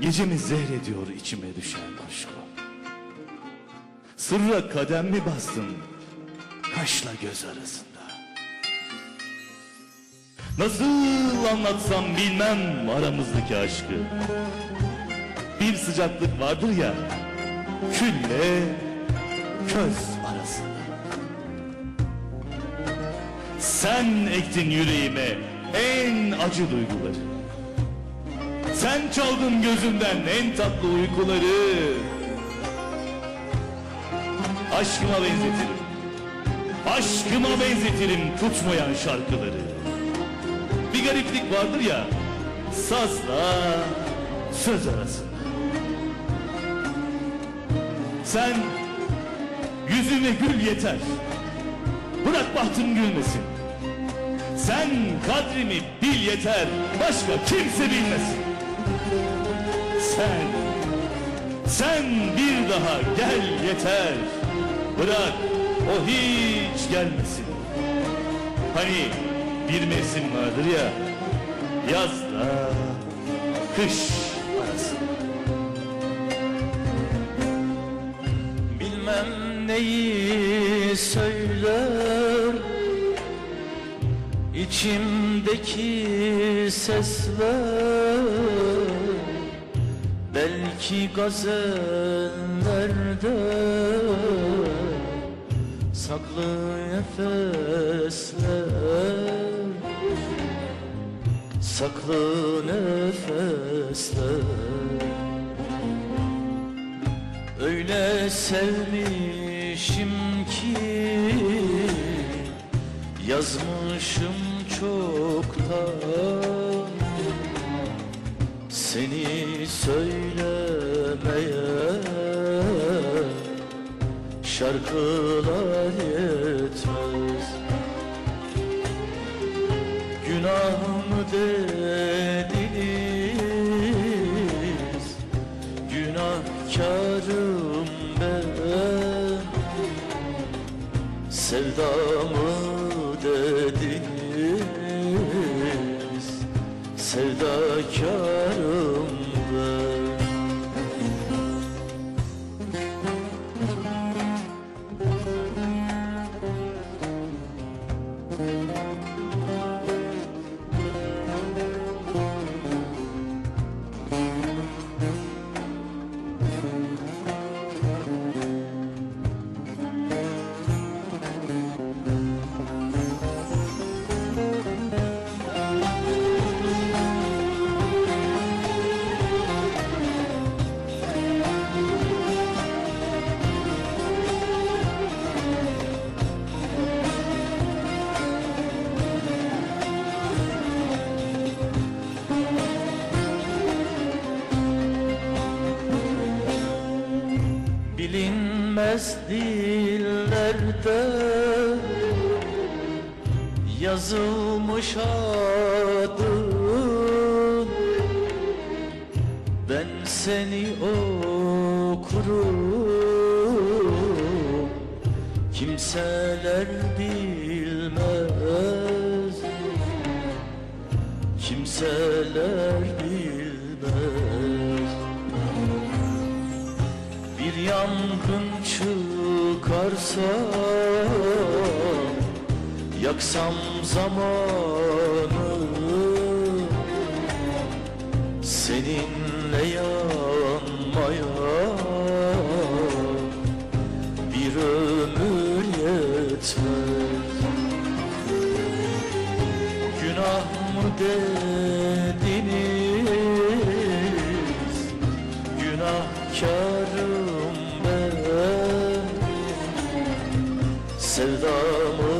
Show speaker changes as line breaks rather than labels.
Gecemi zehrediyor içime düşen aşkı. Sırra kadem mi bastın kaşla göz arasında? Nasıl anlatsam bilmem aramızdaki aşkı. Bir sıcaklık vardır ya külle köz arasında. Sen ektin yüreğime en acı duyguları. Sen çaldın gözümden en tatlı uykuları. Aşkıma benzetirim. Aşkıma benzetirim tutmayan şarkıları. Bir gariplik vardır ya, sazla söz arasında. Sen yüzüme gül yeter. Bırak bahtım gülmesin. Sen kadrimi bil yeter. Başka kimse bilmesin. Sen, sen bir daha gel yeter. Bırak o hiç gelmesin. Hani bir mevsim vardır ya, yazla kış arası.
Bilmem neyi söyler içimdeki sesler Belki gazellerde Saklı nefesler Saklı nefesler. Öyle sevmişim ki Yazmışım çoktan Seni söylemeye Şarkılar yetmez. Günah mı dediniz Günahkarım ben. Sevdamı dediniz Sevdakarım Bilinmez dillerde yazılmış adın Ben seni okurum. Kimseler bilmez. Kimseler bilmez yangın çıkarsa Yaksam zamanı Seninle yanmaya Sevdamı